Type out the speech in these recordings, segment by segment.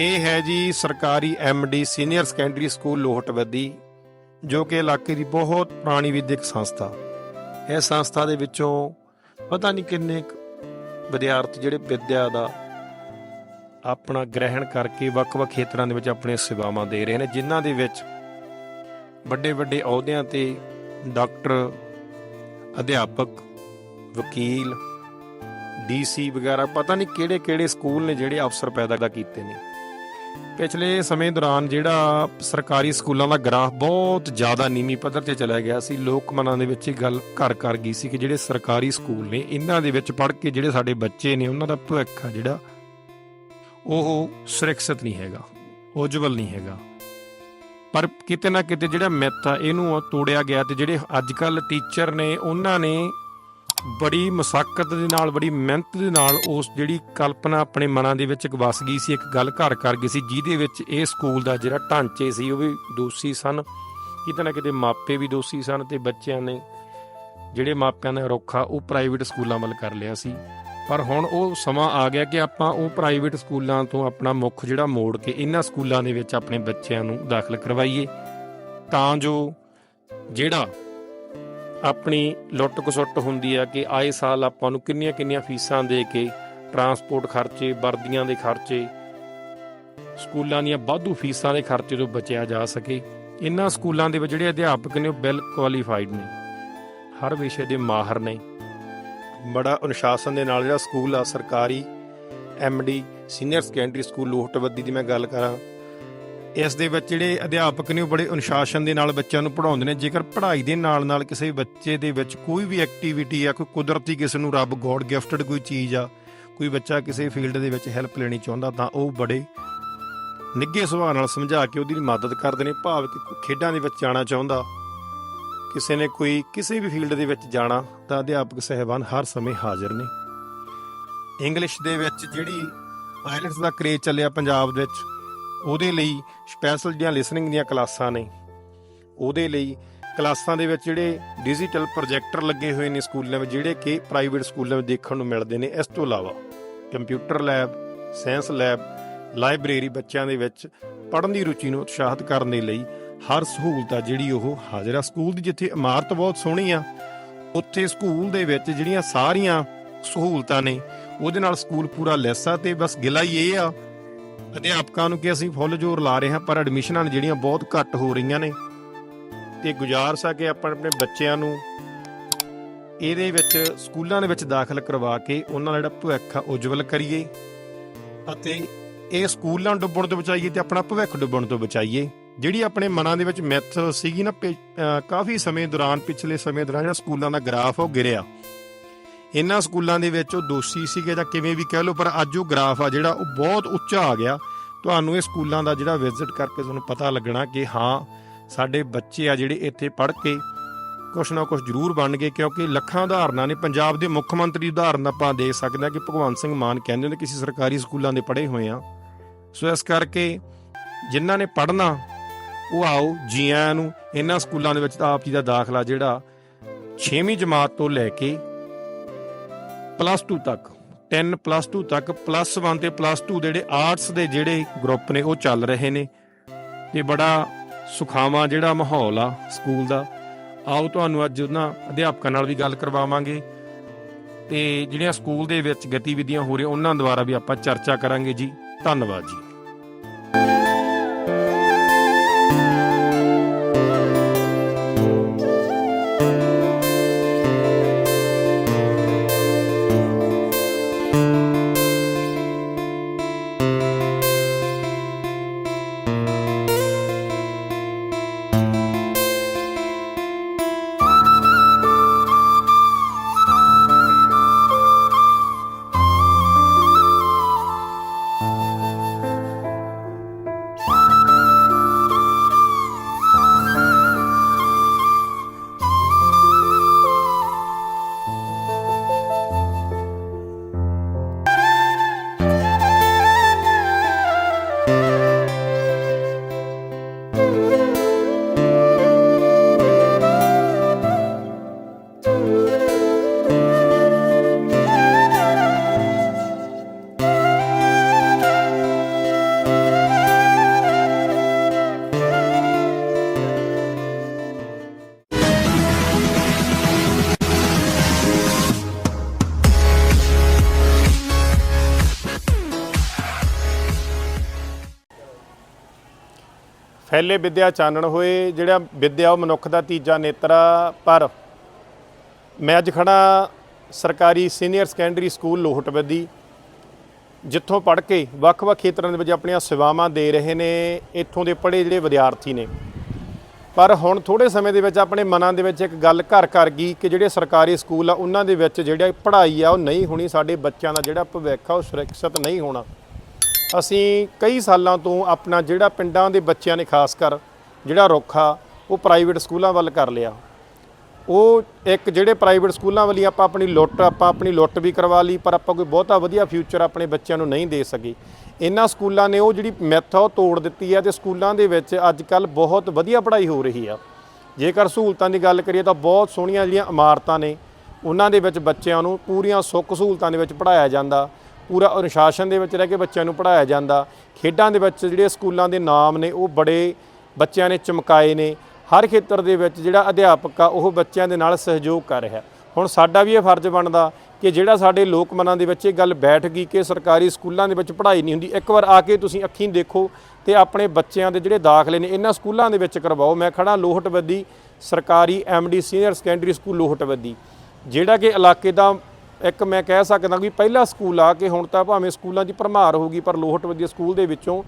ਇਹ ਹੈ ਜੀ ਸਰਕਾਰੀ MD senior secondary school Lohatbaddi, ਜੋ ਕਿ ਇਲਾਕੇ ਦੀ ਬਹੁਤ ਪੁਰਾਣੀ ਵਿਦਿਅਕ ਸੰਸਥਾ। ਇਹ ਸੰਸਥਾ ਦੇ ਵਿੱਚੋਂ ਪਤਾ ਨਹੀਂ ਕਿੰਨੇ ਕੁ ਵਿਦਿਆਰਥੀ ਜਿਹੜੇ ਵਿਦਿਆ ਦਾ ਆਪਣਾ ਗ੍ਰਹਿਣ ਕਰਕੇ ਵੱਖ-ਵੱਖ ਖੇਤਰਾਂ ਦੇ ਵਿੱਚ ਆਪਣੀਆਂ ਸੇਵਾਵਾਂ ਦੇ ਰਹੇ ਨੇ, ਜਿਨ੍ਹਾਂ ਦੇ ਵਿੱਚ ਵੱਡੇ ਵੱਡੇ ਅਹੁਦਿਆਂ ਤੇ ਡਾਕਟਰ, ਅਧਿਆਪਕ, ਵਕੀਲ ਡੀਸੀ ਵਗੈਰਾ, ਪਤਾ ਨਹੀਂ ਕਿਹੜੇ ਕਿਹੜੇ ਸਕੂਲ ਨੇ ਜਿਹੜੇ ਅਫਸਰ ਪੈਦਾ ਕੀਤੇ ਨੇ। ਪਿਛਲੇ ਸਮੇਂ ਦੌਰਾਨ ਜਿਹੜਾ ਸਰਕਾਰੀ ਸਕੂਲਾਂ ਦਾ ਗ੍ਰਾਫ ਬਹੁਤ ਜ਼ਿਆਦਾ ਨੀਵੀਂ ਪੱਧਰ ਤੇ ਚਲਾ ਗਿਆ ਸੀ, ਲੋਕ ਮਨਾਂ ਦੇ ਵਿੱਚ ਇਹ ਗੱਲ ਘਰ ਕਰ ਗਈ ਸੀ ਕਿ ਜਿਹੜੇ ਸਰਕਾਰੀ ਸਕੂਲ ਨੇ, ਇਹਨਾਂ ਦੇ ਵਿੱਚ ਪੜ੍ਹ ਕੇ ਜਿਹੜੇ ਸਾਡੇ ਬੱਚੇ ਨੇ, ਉਹਨਾਂ ਦਾ ਭਵਿੱਖ ਆ ਜਿਹੜਾ, ਉਹ ਸੁਰੱਖਿਅਤ ਨਹੀਂ ਹੈਗਾ, ਉਜਵਲ ਨਹੀਂ ਹੈਗਾ। ਪਰ ਕਿਤੇ ਨਾ ਕਿਤੇ ਜਿਹੜਾ ਮਿੱਥ ਆ, ਇਹਨੂੰ ਤੋੜਿਆ ਗਿਆ ਤੇ ਜਿਹੜੇ ਅੱਜ ਕੱਲ ਟੀਚਰ ਨੇ, ਉਹਨਾਂ ਨੇ ਬੜੀ ਮੁਸ਼ਕਲ ਦੇ ਨਾਲ, ਬੜੀ ਮਿਹਨਤ ਦੇ ਨਾਲ ਉਸ ਜਿਹੜੀ ਕਲਪਨਾ ਆਪਣੇ ਮਨਾਂ ਦੇ ਵਿੱਚ ਇੱਕ ਵਸ ਗਈ ਸੀ, ਇੱਕ ਗੱਲ ਘਰ ਕਰ ਗਈ ਸੀ, ਜਿਹਦੇ ਵਿੱਚ ਇਹ ਸਕੂਲ ਦਾ ਜਿਹੜਾ ਢਾਂਚੇ ਸੀ, ਉਹ ਵੀ ਦੋਸ਼ੀ ਸਨ। ਕਿਤੇ ਨਾ ਕਿਤੇ ਮਾਪੇ ਵੀ ਦੋਸ਼ੀ ਸਨ ਤੇ ਬੱਚਿਆਂ ਨੇ ਜਿਹੜੇ ਮਾਪਿਆਂ ਦਾ ਰੋਖਾ ਉਹ ਪ੍ਰਾਈਵੇਟ ਸਕੂਲਾਂ ਵੱਲ ਕਰ ਲਿਆ ਸੀ। ਪਰ ਹੁਣ ਉਹ ਸਮਾਂ ਆ ਗਿਆ ਕਿ ਆਪਾਂ ਉਹ ਪ੍ਰਾਈਵੇਟ ਸਕੂਲਾਂ ਤੋਂ ਆਪਣਾ ਮੁੱਖ ਜਿਹੜਾ ਮੋੜ ਕੇ ਇਹਨਾਂ ਸਕੂਲਾਂ ਦੇ ਵਿੱਚ ਆਪਣੇ ਬੱਚਿਆਂ ਨੂੰ ਦਾਖਲ ਕਰਵਾਈਏ। ਤਾਂ ਜੋ ਜਿਹੜਾ ਆਪਣੀ ਲੁੱਟ ਕਸੁੱਟ ਹੁੰਦੀ ਆ ਕਿ ਆਏ ਸਾਲ ਆਪਾਂ ਨੂੰ ਕਿੰਨੀਆਂ ਕਿੰਨੀਆਂ ਫੀਸਾਂ ਦੇ ਕੇ ਟਰਾਂਸਪੋਰਟ ਖਰਚੇ, ਵਰਦੀਆਂ ਦੇ ਖਰਚੇ, ਸਕੂਲਾਂ ਦੀਆਂ ਵਾਧੂ ਫੀਸਾਂ ਦੇ ਖਰਚੇ ਤੋਂ ਬਚਿਆ ਜਾ ਸਕੇ। ਇਹਨਾਂ ਸਕੂਲਾਂ ਦੇ ਵਿੱਚ ਜਿਹੜੇ ਅਧਿਆਪਕ ਨੇ ਉਹ ਵੈਲ ਕੁਆਲੀਫਾਈਡ ਨੇ। ਹਰ ਵਿਸ਼ੇ ਦੇ ਮਾਹਰ ਨੇ। ਬੜਾ ਅਨੁਸ਼ਾਸਨ ਦੇ ਨਾਲ ਜਿਹੜਾ ਸਕੂਲ ਆ, ਸਰਕਾਰੀ MD senior secondary school, Lohatbaddi ਦੀ ਮੈਂ ਗੱਲ ਕਰਾਂ ਇਸ ਦੇ ਵਿੱਚ ਜਿਹੜੇ ਅਧਿਆਪਕ ਨੇ ਉਹ ਬੜੇ ਅਨੁਸ਼ਾਸਨ ਦੇ ਨਾਲ ਬੱਚਿਆਂ ਨੂੰ ਪੜ੍ਹਾਉਂਦੇ ਨੇ। ਜੇਕਰ ਪੜ੍ਹਾਈ ਦੇ ਨਾਲ ਨਾਲ ਕਿਸੇ ਬੱਚੇ ਦੇ ਵਿੱਚ ਕੋਈ ਵੀ ਐਕਟੀਵਿਟੀ ਆ, ਕੋਈ ਕੁਦਰਤੀ ਕਿਸੇ ਨੂੰ ਰੱਬ ਗੋਡ ਗਿਫਟਡ ਕੋਈ ਚੀਜ਼ ਆ, ਕੋਈ ਬੱਚਾ ਕਿਸੇ ਫੀਲਡ ਦੇ ਵਿੱਚ ਹੈਲਪ ਲੈਣੀ ਚਾਹੁੰਦਾ ਤਾਂ ਉਹ ਬੜੇ ਨਿੱਘੇ ਸੁਭਾਅ ਨਾਲ ਸਮਝਾ ਕੇ ਉਹਦੀ ਮਦਦ ਕਰਦੇ ਨੇ। ਭਾਵ ਕਿ ਖੇਡਾਂ ਦੇ ਵਿੱਚ ਜਾਣਾ ਚਾਹੁੰਦਾ, ਕਿਸੇ ਨੇ ਕੋਈ ਕਿਸੇ ਵੀ ਫੀਲਡ ਦੇ ਵਿੱਚ ਜਾਣਾ ਤਾਂ ਅਧਿਆਪਕ ਸਹਿਬਾਨ ਹਰ ਸਮੇਂ ਹਾਜ਼ਰ ਨੇ। ਇੰਗਲਿਸ਼ ਦੇ ਵਿੱਚ ਜਿਹੜੀ ਆਇਲਟਸ ਦਾ ਕਰੇਜ ਚੱਲਿਆ ਪੰਜਾਬ ਦੇ ਵਿੱਚ ਉਹਦੇ ਲਈ ਸਪੈਸ਼ਲ ਜਿਹੜੀਆਂ ਲਿਸਨਿੰਗ ਦੀਆਂ ਕਲਾਸਾਂ ਨੇ। ਉਹਦੇ ਲਈ ਕਲਾਸਾਂ ਦੇ ਵਿੱਚ ਜਿਹੜੇ ਡਿਜੀਟਲ ਪ੍ਰੋਜੈਕਟਰ ਲੱਗੇ ਹੋਏ ਨੇ ਸਕੂਲਾਂ ਵਿੱਚ, ਜਿਹੜੇ ਕਿ ਪ੍ਰਾਈਵੇਟ ਸਕੂਲਾਂ ਵਿੱਚ ਦੇਖਣ ਨੂੰ ਮਿਲਦੇ ਨੇ। ਇਸ ਤੋਂ ਇਲਾਵਾ computer lab science lab library ਬੱਚਿਆਂ ਦੇ ਵਿੱਚ ਪੜ੍ਹਨ ਦੀ ਰੁਚੀ ਨੂੰ ਉਤਸ਼ਾਹਿਤ ਕਰਨ ਦੇ ਲਈ ਹਰ ਸਹੂਲਤ ਆ ਜਿਹੜੀ ਉਹ ਹਾਜ਼ਰ ਆ। ਸਕੂਲ ਦੀ ਜਿੱਥੇ ਇਮਾਰਤ ਬਹੁਤ ਸੋਹਣੀ ਆ, ਉੱਥੇ ਸਕੂਲ ਦੇ ਵਿੱਚ ਜਿਹੜੀਆਂ ਸਾਰੀਆਂ ਸਹੂਲਤਾਂ ਨੇ, ਉਹਦੇ ਨਾਲ ਸਕੂਲ ਪੂਰਾ ਲੈਸ ਆ ਤੇ ਬਸ ਗਿਲਾ ਹੀ ਇਹ ਆ ਅਧਿਆਪਕਾਂ ਨੂੰ ਕਿ ਅਸੀਂ ਫੁੱਲ ਜ਼ੋਰ ਲਾ ਰਹੇ ਹਾਂ, ਪਰ ਐਡਮਿਸ਼ਨਾਂ ਨੇ ਜਿਹੜੀਆਂ ਬਹੁਤ ਘੱਟ ਹੋ ਰਹੀਆਂ ਨੇ। ਤੇ ਗੁਜ਼ਾਰਿਸ਼ ਆ ਕਿ ਆਪਾਂ ਆਪਣੇ ਬੱਚਿਆਂ ਨੂੰ ਇਹਦੇ ਵਿੱਚ, ਸਕੂਲਾਂ ਦੇ ਵਿੱਚ ਦਾਖਲ ਕਰਵਾ ਕੇ ਉਹਨਾਂ ਦਾ ਜਿਹੜਾ ਭਵਿੱਖ ਆ, ਉਜਵਲ ਕਰੀਏ। ਅਤੇ ਇਹ ਸਕੂਲਾਂ ਡੁੱਬਣ ਤੋਂ ਬਚਾਈਏ ਤੇ ਆਪਣਾ ਭਵਿੱਖ ਡੁੱਬਣ ਤੋਂ ਬਚਾਈਏ। ਜਿਹੜੀ ਆਪਣੇ ਮਨਾਂ ਦੇ ਵਿੱਚ ਮਿੱਥ ਸੀਗੀ ਨਾ, ਪਿ- ਕਾਫੀ ਸਮੇਂ ਦੌਰਾਨ, ਪਿਛਲੇ ਸਮੇਂ ਦੌਰਾਨ ਜਿਹੜਾ ਸਕੂਲਾਂ ਦਾ ਗ੍ਰਾਫ ਉਹ ਗਿਰਿਆ। ਇਹਨਾਂ ਸਕੂਲਾਂ ਦੇ ਵਿੱਚ ਉਹ ਦੋਸ਼ੀ ਸੀਗੇ ਜਾਂ ਕਿਵੇਂ ਵੀ ਕਹਿ ਲਓ, ਪਰ ਅੱਜ ਉਹ ਗ੍ਰਾਫ ਆ ਜਿਹੜਾ, ਉਹ ਬਹੁਤ ਉੱਚਾ ਆ ਗਿਆ। ਤੁਹਾਨੂੰ ਇਹ ਸਕੂਲਾਂ ਦਾ ਜਿਹੜਾ ਵਿਜ਼ਿਟ ਕਰਕੇ ਤੁਹਾਨੂੰ ਪਤਾ ਲੱਗਣਾ ਕਿ ਹਾਂ, ਸਾਡੇ ਬੱਚੇ ਆ ਜਿਹੜੇ ਇੱਥੇ ਪੜ੍ਹ ਕੇ ਕੁਛ ਨਾ ਕੁਛ ਜ਼ਰੂਰ ਬਣ ਗਏ, ਕਿਉਂਕਿ ਲੱਖਾਂ ਉਦਾਹਰਨਾਂ ਨੇ ਪੰਜਾਬ ਦੇ ਮੁੱਖ ਮੰਤਰੀ ਉਦਾਹਰਨ ਆਪਾਂ ਦੇ ਸਕਦੇ ਹਾਂ ਕਿ ਭਗਵੰਤ ਸਿੰਘ ਮਾਨ ਕਹਿੰਦੇ ਨੇ ਕਿਸੇ ਸਰਕਾਰੀ ਸਕੂਲਾਂ ਦੇ ਪੜ੍ਹੇ ਹੋਏ ਆ ਸੋ ਇਸ ਕਰਕੇ ਜਿਨ੍ਹਾਂ ਨੇ ਪੜ੍ਹਨਾ, ਉਹ ਆਓ, ਜੀਆਂ ਨੂੰ, ਇਹਨਾਂ ਸਕੂਲਾਂ ਦੇ ਵਿੱਚ ਤਾਂ ਆਪ ਜੀ ਦਾ ਦਾਖਲਾ ਜਿਹੜਾ 6ਵੀਂ ਜਮਾਤ ਤੋਂ ਲੈ ਕੇ ਪਲੱਸ 2 ਤੱਕ 10 ਪਲੱਸ 2 ਤੱਕ, ਪਲੱਸ 1 ਤੇ ਪਲੱਸ 2 ਜਿਹੜੇ ਆਰਟਸ ਦੇ ਜਿਹੜੇ ਗਰੁੱਪ ਨੇ, ਉਹ ਚੱਲ ਰਹੇ ਨੇ। ਤੇ ਬੜਾ ਸੁਖਾਵਾਂ ਜਿਹੜਾ ਮਾਹੌਲ ਆ ਸਕੂਲ ਦਾ। ਆਓ ਤੁਹਾਨੂੰ ਅੱਜ ਉਹਨਾਂ ਅਧਿਆਪਕਾਂ ਨਾਲ ਵੀ ਗੱਲ ਕਰਵਾਵਾਂਗੇ। ਤੇ ਜਿਹੜੀਆਂ ਸਕੂਲ ਦੇ ਵਿੱਚ ਗਤੀਵਿਧੀਆਂ ਹੋ ਰਹੀਆਂ, ਉਹਨਾਂ ਦੁਆਰਾ ਵੀ ਆਪਾਂ ਚਰਚਾ ਕਰਾਂਗੇ ਜੀ। ਧੰਨਵਾਦ ਜੀ। ਪਹਿਲੇ ਵਿਦਿਆ ਚਾਨਣ ਹੋਏ, ਜਿਹੜਾ ਵਿਦਿਆ ਉਹ ਮਨੁੱਖ ਦਾ ਤੀਜਾ ਨੇਤਰ ਆ ਪਰ ਮੈਂ ਅੱਜ ਖੜਾ ਸਰਕਾਰੀ ਸੀਨੀਅਰ ਸੈਕੰਡਰੀ ਸਕੂਲ ਲੋਹਟਵੱਦੀ ਜਿੱਥੋਂ ਪੜ੍ਹ ਕੇ ਵੱਖ-ਵੱਖ ਖੇਤਰਾਂ ਦੇ ਵਿੱਚ ਆਪਣੀਆਂ ਸੇਵਾਵਾਂ ਦੇ ਰਹੇ ਨੇ, ਇੱਥੋਂ ਦੇ ਪੜ੍ਹੇ ਜਿਹੜੇ ਵਿਦਿਆਰਥੀ ਨੇ। ਪਰ ਹੁਣ ਥੋੜੇ ਸਮੇਂ ਦੇ ਵਿੱਚ ਆਪਣੇ ਮਨਾਂ ਦੇ ਵਿੱਚ ਇੱਕ ਗੱਲ ਘਰ ਕਰ ਗਈ ਕਿ ਜਿਹੜੇ ਸਰਕਾਰੀ ਸਕੂਲ ਆ, ਉਹਨਾਂ ਦੇ ਵਿੱਚ ਜਿਹੜੀ ਪੜ੍ਹਾਈ ਆ, ਉਹ ਨਹੀਂ ਹੋਣੀ, ਸਾਡੇ ਬੱਚਿਆਂ ਦਾ ਜਿਹੜਾ ਭਵਿੱਖ ਆ, ਉਹ ਸੁਰੱਖਿਅਤ ਨਹੀਂ ਹੋਣਾ। ਅਸੀਂ ਕਈ ਸਾਲਾਂ ਤੋਂ ਆਪਣਾ ਜਿਹੜਾ ਪਿੰਡਾਂ ਦੇ ਬੱਚਿਆਂ ਨੇ ਖਾਸ ਕਰ ਜਿਹੜਾ ਰੁੱਖ ਆ, ਉਹ ਪ੍ਰਾਈਵੇਟ ਸਕੂਲਾਂ ਵੱਲ ਕਰ ਲਿਆ। ਉਹ ਇੱਕ ਜਿਹੜੇ ਪ੍ਰਾਈਵੇਟ ਸਕੂਲਾਂ ਵਾਲੀ ਆਪਾਂ ਆਪਣੀ ਲੁੱਟ, ਆਪਾਂ ਆਪਣੀ ਲੁੱਟ ਵੀ ਕਰਵਾ ਲਈ, ਪਰ ਆਪਾਂ ਕੋਈ ਬਹੁਤਾ ਵਧੀਆ ਫਿਊਚਰ ਆਪਣੇ ਬੱਚਿਆਂ ਨੂੰ ਨਹੀਂ ਦੇ ਸਕੇ। ਇਹਨਾਂ ਸਕੂਲਾਂ ਨੇ ਉਹ ਜਿਹੜੀ ਮਿੱਥ ਆ, ਉਹ ਤੋੜ ਦਿੱਤੀ ਹੈ ਤੇ ਸਕੂਲਾਂ ਦੇ ਵਿੱਚ ਅੱਜ ਕੱਲ ਬਹੁਤ ਵਧੀਆ ਪੜ੍ਹਾਈ ਹੋ ਰਹੀ ਆ। ਜੇਕਰ ਸਹੂਲਤਾਂ ਦੀ ਗੱਲ ਕਰੀਏ ਤਾਂ ਬਹੁਤ ਸੋਹਣੀਆਂ ਜਿਹੜੀਆਂ ਇਮਾਰਤਾਂ ਨੇ, ਉਹਨਾਂ ਦੇ ਵਿੱਚ ਬੱਚਿਆਂ ਨੂੰ ਪੂਰੀਆਂ ਸੁੱਖ ਸਹੂਲਤਾਂ ਦੇ ਵਿੱਚ ਪੜ੍ਹਾਇਆ ਜਾਂਦਾ। ਪੂਰਾ ਅਨੁਸ਼ਾਸਨ ਦੇ ਵਿੱਚ ਰਹਿ ਕੇ ਬੱਚਿਆਂ ਨੂੰ ਪੜ੍ਹਾਇਆ ਜਾਂਦਾ। ਖੇਡਾਂ ਦੇ ਵਿੱਚ ਜਿਹੜੇ ਸਕੂਲਾਂ ਦੇ ਨਾਮ ਨੇ, ਉਹ ਬੜੇ ਬੱਚਿਆਂ ਨੇ ਚਮਕਾਏ ਨੇ। ਹਰ ਖੇਤਰ ਦੇ ਵਿੱਚ ਜਿਹੜਾ ਅਧਿਆਪਕ ਆ, ਉਹ ਬੱਚਿਆਂ ਦੇ ਨਾਲ ਸਹਿਯੋਗ ਕਰ ਰਿਹਾ। ਹੁਣ ਸਾਡਾ ਵੀ ਇਹ ਫਰਜ਼ ਬਣਦਾ ਕਿ ਜਿਹੜਾ ਸਾਡੇ ਲੋਕ ਮਨਾਂ ਦੇ ਵਿੱਚ ਇਹ ਗੱਲ ਬੈਠ ਗਈ ਕਿ ਸਰਕਾਰੀ ਸਕੂਲਾਂ ਦੇ ਵਿੱਚ ਪੜ੍ਹਾਈ ਨਹੀਂ ਹੁੰਦੀ, ਇੱਕ ਵਾਰ ਆ ਕੇ ਤੁਸੀਂ ਅੱਖੀਂ ਦੇਖੋ ਤੇ ਆਪਣੇ ਬੱਚਿਆਂ ਦੇ ਜਿਹੜੇ ਦਾਖਲੇ ਨੇ, ਇਹਨਾਂ ਸਕੂਲਾਂ ਦੇ ਵਿੱਚ ਕਰਵਾਓ। ਮੈਂ ਖੜਾ ਲੋਹਟਵੱਦੀ ਸਰਕਾਰੀ MD senior secondary school Lohatbaddi, ਜਿਹੜਾ ਕਿ ਇਲਾਕੇ ਦਾ ਇੱਕ ਮੈਂ ਕਹਿ ਸਕਦਾ ਵੀ ਪਹਿਲਾ ਸਕੂਲ ਆ ਕਿ ਹੁਣ ਤਾਂ ਭਾਵੇਂ ਸਕੂਲਾਂ ਦੀ ਭਰਮਾਰ ਹੋ ਗਈ ਪਰ ਲੋਹਟ ਲੋਹਟਵੱਦੀ ਸਕੂਲ ਦੇ ਵਿੱਚੋਂ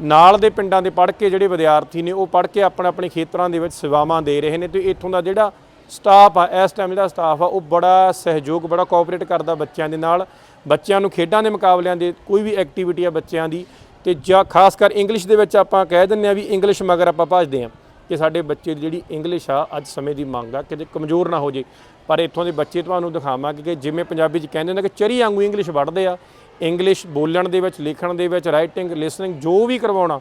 ਨਾਲ ਦੇ ਪਿੰਡਾਂ ਦੇ ਪੜ੍ਹ ਕੇ ਜਿਹੜੇ ਵਿਦਿਆਰਥੀ ਨੇ, ਉਹ ਪੜ੍ਹ ਕੇ ਆਪਣੇ ਆਪਣੇ ਖੇਤਰਾਂ ਦੇ ਵਿੱਚ ਸੇਵਾਵਾਂ ਦੇ ਰਹੇ ਨੇ ਤੇ ਇੱਥੋਂ ਦਾ ਜਿਹੜਾ ਸਟਾਫ ਆ, ਇਸ ਟਾਈਮ ਜਿਹੜਾ ਸਟਾਫ ਆ, ਉਹ ਬੜਾ ਸਹਿਯੋਗ, ਬੜਾ ਕੋਆਪਰੇਟ ਕਰਦਾ ਬੱਚਿਆਂ ਦੇ ਨਾਲ, ਬੱਚਿਆਂ ਨੂੰ ਖੇਡਾਂ ਦੇ ਮੁਕਾਬਲਿਆਂ ਦੇ ਕੋਈ ਵੀ ਐਕਟੀਵਿਟੀ ਆ ਬੱਚਿਆਂ ਦੀ ਤੇ ਜਾਂ ਖਾਸ ਕਰ ਇੰਗਲਿਸ਼ ਦੇ ਵਿੱਚ ਆਪਾਂ ਕਹਿ ਦਿੰਦੇ ਆ ਵੀ ਇੰਗਲਿਸ਼ ਮਗਰ ਆਪਾਂ ਭੱਜਦੇ ਆ। ਕਿ ਸਾਡੇ ਬੱਚੇ ਦੀ ਜਿਹੜੀ ਇੰਗਲਿਸ਼ ਆ, ਅੱਜ ਸਮੇਂ ਦੀ ਮੰਗ ਆ, ਕਿਤੇ ਕਮਜ਼ੋਰ ਨਾ ਹੋ ਜੇ। ਪਰ ਇੱਥੋਂ ਦੇ ਬੱਚੇ ਤੁਹਾਨੂੰ ਦਿਖਾਵਾਂਗੇ ਕਿ ਜਿਵੇਂ ਪੰਜਾਬੀ 'ਚ ਕਹਿੰਦੇ ਨੇ ਕਿ ਚਰੀ ਵਾਂਗੂ ਇੰਗਲਿਸ਼ ਵੜਦੇ ਆ ਇੰਗਲਿਸ਼ ਬੋਲਣ ਦੇ ਵਿੱਚ, ਲਿਖਣ ਦੇ ਵਿੱਚ ਰਾਈਟਿੰਗ ਲਿਸਨਿੰਗ ਜੋ ਵੀ ਕਰਵਾਉਣਾ